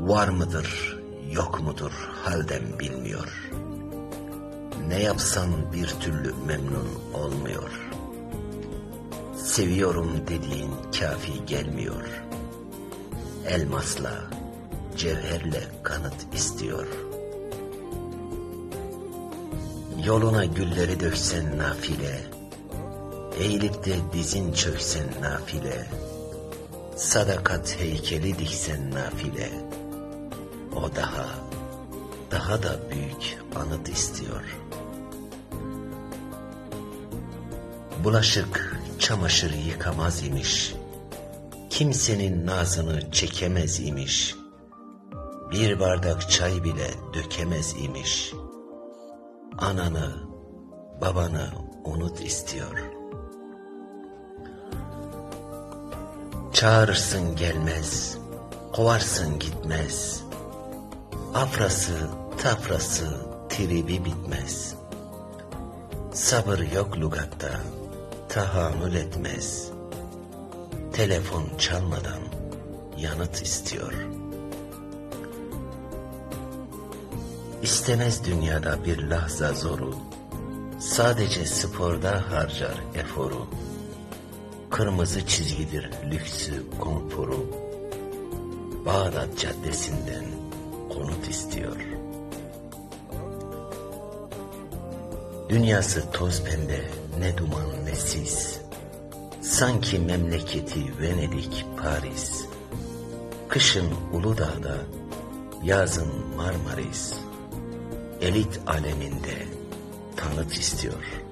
Var mıdır, yok mudur halden bilmiyor. Ne yapsan bir türlü memnun olmuyor. Seviyorum dediğin kafi gelmiyor. Elmasla, cevherle kanıt istiyor. Yoluna gülleri döksen nafile, eğilip de dizin çöksen nafile, sadakat heykeli diksen nafile, o daha, daha da büyük anıt istiyor. Bulaşık, çamaşır yıkamaz imiş, kimsenin nazını çekemez imiş, bir bardak çay bile dökemez imiş, ananı, babanı unut istiyor. Çağırırsın gelmez, kovarsın gitmez, afrası, tafrası, tribi bitmez. Sabır yok lugatta, tahammül etmez. Telefon çalmadan yanıt istiyor. İstemez dünyada bir lahza zoru, sadece sporda harcar eforu. Kırmızı çizgidir lüksü konforu, Bağdat caddesinden konut istiyor. Dünyası toz pembe, ne duman ne sis. Sanki memleketi Venedik, Paris. Kışın Uludağ'da, yazın Marmaris. Elit aleminde tanıt istiyor.''